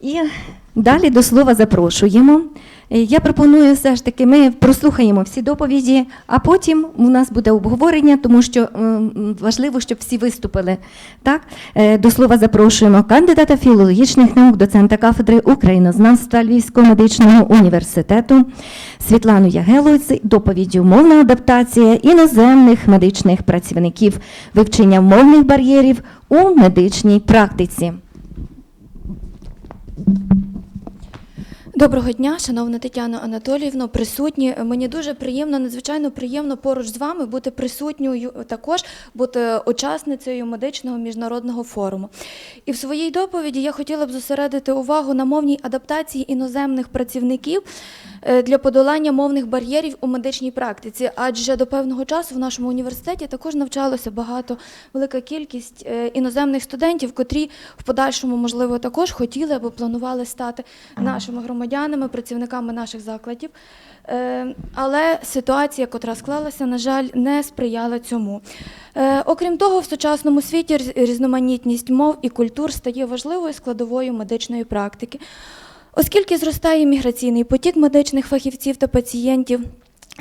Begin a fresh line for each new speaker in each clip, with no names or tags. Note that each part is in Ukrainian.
І далі до слова запрошуємо. Е, Я пропоную все ж таки, ми прослухаємо всі доповіді, а потім у нас буде обговорення, тому що важливо, щоб всі виступили. Так? Е, До слова запрошуємо кандидата філологічних наук, доцента кафедри українознавства Львівського медичного університету Світлану Ягелу доповіддю мовна адаптація іноземних медичних працівників, вивчення мовних бар'єрів у медичній практиці. Thank you.
Доброго дня, шановна Тетяна Анатоліївна, присутні. Мені дуже приємно, надзвичайно приємно поруч з вами бути присутньою, також бути учасницею медичного міжнародного форуму. І в своїй доповіді я хотіла б зосередити увагу на мовній адаптації іноземних працівників е, для подолання мовних бар'єрів у медичній практиці. Адже до певного часу в нашому університеті також навчалося багато, велика кількість е, іноземних студентів, котрі в подальшому, можливо, також хотіли або планували стати нашими громадянами, працівниками наших закладів. Е, Але ситуація, котра склалася, на жаль, не сприяла цьому. Е, Окрім того, в сучасному світі різноманітність мов і культур стає важливою складовою медичної практики. Оскільки зростає міграційний потік медичних фахівців та пацієнтів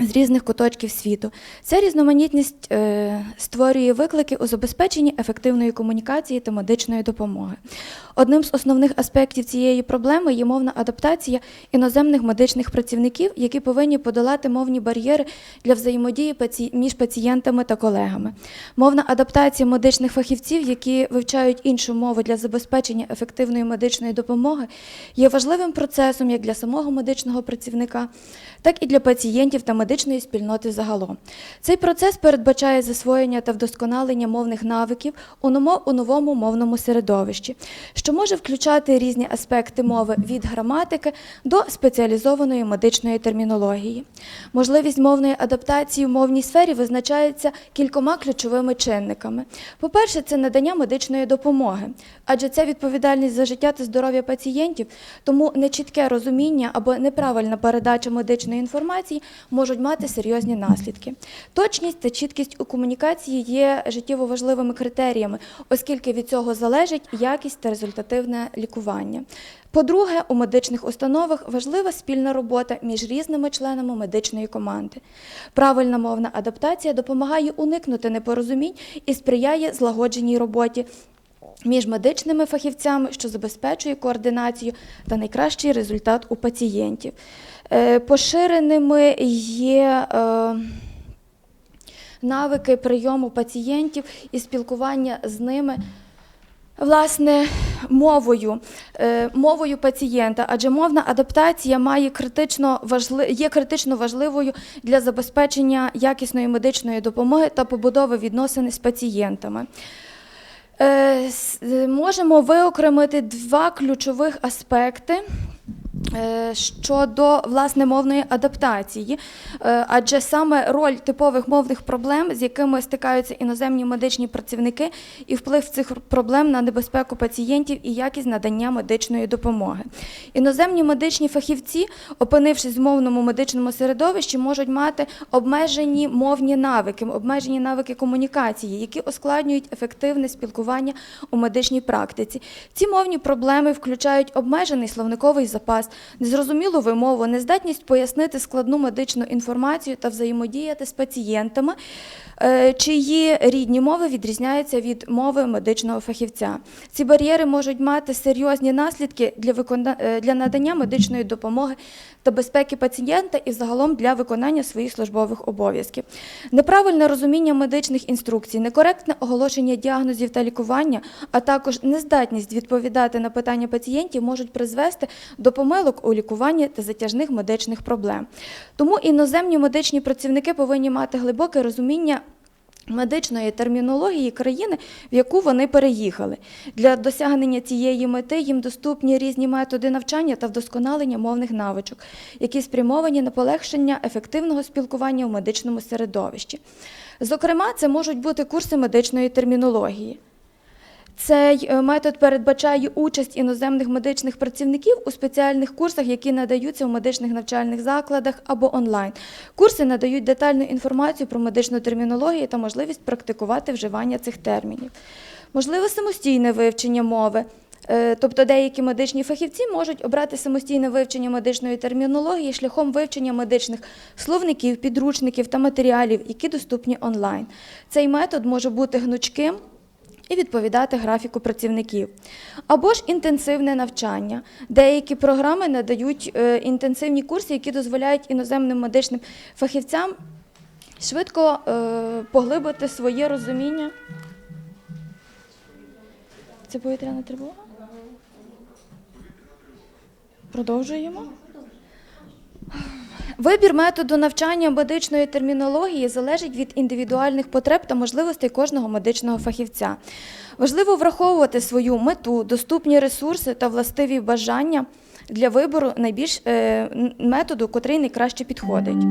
з різних куточків світу, ця різноманітність е, створює виклики у забезпеченні ефективної комунікації та медичної допомоги. Одним з основних аспектів цієї проблеми є мовна адаптація іноземних медичних працівників, які повинні подолати мовні бар'єри для взаємодії між пацієнтами та колегами. Мовна адаптація медичних фахівців, які вивчають іншу мову для забезпечення ефективної медичної допомоги, є важливим процесом як для самого медичного працівника, так і для пацієнтів та медичної спільноти загалом. Цей процес передбачає засвоєння та вдосконалення мовних навиків у новому мовному середовищі, що може включати різні аспекти мови від граматики до спеціалізованої медичної термінології. Можливість мовної адаптації в мовній сфері визначається кількома ключовими чинниками. По-перше, це надання медичної допомоги, адже це відповідальність за життя та здоров'я пацієнтів, тому нечітке розуміння або неправильна передача медичної інформації можуть мати серйозні наслідки. Точність та чіткість у комунікації є життєво важливими критеріями, оскільки від цього залежить якість та результативне лікування. По-друге, у медичних установах важлива спільна робота між різними членами медичної команди. Правильна мовна адаптація допомагає уникнути непорозумінь і сприяє злагодженій роботі між медичними фахівцями, що забезпечує координацію та найкращий результат у пацієнтів. Е, Поширеними є е, навики прийому пацієнтів і спілкування з ними. Власне, мовою, е, мовою пацієнта, адже мовна адаптація має критично важли, є критично важливою для забезпечення якісної медичної допомоги та побудови відносин з пацієнтами. Можемо виокремити два ключових аспекти. Е, Щодо власне мовної адаптації, Е, адже саме роль типових мовних проблем, з якими стикаються іноземні медичні працівники, і вплив цих проблем на небезпеку пацієнтів і якість надання медичної допомоги. Іноземні медичні фахівці, опинившись в мовному медичному середовищі, можуть мати обмежені мовні навики, обмежені навики комунікації, які ускладнюють ефективне спілкування у медичній практиці. Ці мовні проблеми включають обмежений словниковий запас, незрозумілу вимову, нездатність пояснити складну медичну інформацію та взаємодіяти з пацієнтами, е, чиї рідні мови відрізняються від мови медичного фахівця. Ці бар'єри можуть мати серйозні наслідки для, викона... е, для надання медичної допомоги та безпеки пацієнта і взагалом для виконання своїх службових обов'язків. Неправильне розуміння медичних інструкцій, некоректне оголошення діагнозів та лікування, а також нездатність відповідати на питання пацієнтів можуть призвести до помилок у лікуванні та затяжних медичних проблем. Тому іноземні медичні працівники повинні мати глибоке розуміння. Медичної термінології країни, в яку вони переїхали. Для досягнення цієї мети їм доступні різні методи навчання та вдосконалення мовних навичок, які спрямовані на полегшення ефективного спілкування у медичному середовищі. Зокрема, це можуть бути курси медичної термінології. Цей е, метод передбачає участь іноземних медичних працівників у спеціальних курсах, які надаються у медичних навчальних закладах або онлайн. Курси надають детальну інформацію про медичну термінологію та можливість практикувати вживання цих термінів. Можливе самостійне вивчення мови. Е, Тобто деякі медичні фахівці можуть обрати самостійне вивчення медичної термінології шляхом вивчення медичних словників, підручників та матеріалів, які доступні онлайн. Цей метод може бути гнучким і відповідати графіку працівників. Або ж інтенсивне навчання. Деякі програми надають е, інтенсивні курси, які дозволяють іноземним медичним фахівцям швидко е, поглибити своє розуміння. Це повітряна тривога? Продовжуємо. Вибір методу навчання медичної термінології залежить від індивідуальних потреб та можливостей кожного медичного фахівця. Важливо враховувати свою мету, доступні ресурси та властиві бажання для вибору найбільш е, методу, котрий найкраще підходить.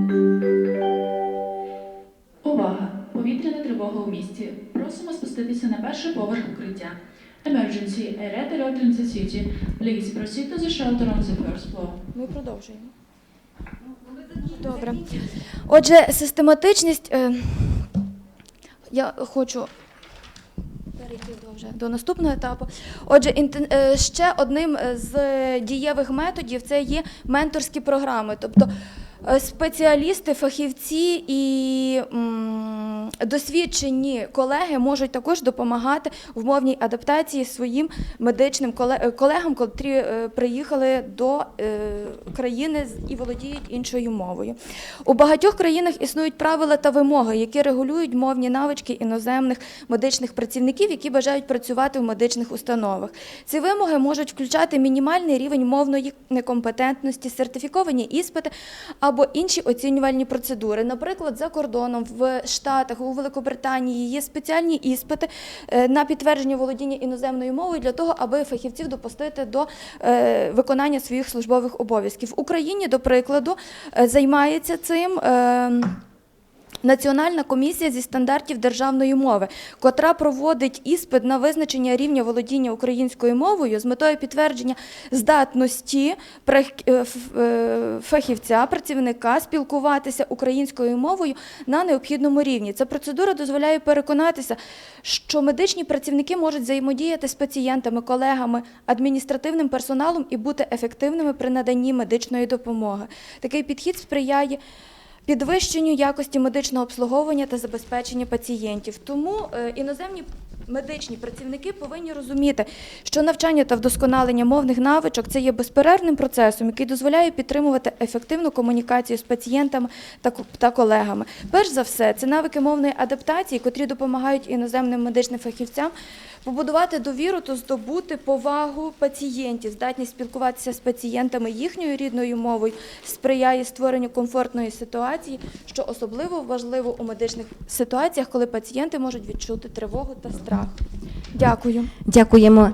Увага! Повітряна тривога у місті. Просимо спуститися на перший поверх укриття. Emergency, a red alert in the city. Please proceed to the shelter on the first floor.
Ми продовжуємо. Добре. Отже, систематичність. Е, я хочу перейти до, вже, до наступного етапу. Отже, е, ще одним е, з дієвих методів це є менторські програми. Тобто спеціалісти, фахівці і м, досвідчені колеги можуть також допомагати в мовній адаптації своїм медичним е, колегам, котрі е, приїхали до е, країни і володіють іншою мовою. У багатьох країнах існують правила та вимоги, які регулюють мовні навички іноземних медичних працівників, які бажають працювати в медичних установах. Ці вимоги можуть включати мінімальний рівень мовної некомпетентності, сертифіковані іспити або інші оцінювальні процедури. Наприклад, за кордоном в Штатах, у Великобританії є спеціальні іспити е, на підтвердження володіння іноземною мовою для того, аби фахівців допустити до е, виконання своїх службових обов'язків. В Україні, до прикладу, е, займається цим. Національна комісія зі стандартів державної мови, котра проводить іспит на визначення рівня володіння українською мовою з метою підтвердження здатності е, е, фахівця, працівника спілкуватися українською мовою на необхідному рівні. Ця процедура дозволяє переконатися, що медичні працівники можуть взаємодіяти з пацієнтами, колегами, адміністративним персоналом і бути ефективними при наданні медичної допомоги. Такий підхід сприяє підвищенню якості медичного обслуговування та забезпечення пацієнтів. Тому е, іноземні медичні працівники повинні розуміти, що навчання та вдосконалення мовних навичок це є безперервним процесом, який дозволяє підтримувати ефективну комунікацію з пацієнтами та, ко- та колегами. Перш за все, це навики мовної адаптації, котрі допомагають іноземним медичним фахівцям побудувати довіру то здобути повагу пацієнтів, здатність спілкуватися з пацієнтами їхньою рідною мовою сприяє створенню комфортної ситуації, що особливо важливо у медичних ситуаціях, коли пацієнти можуть відчути тривогу та страх. Дякую.
Дякуємо.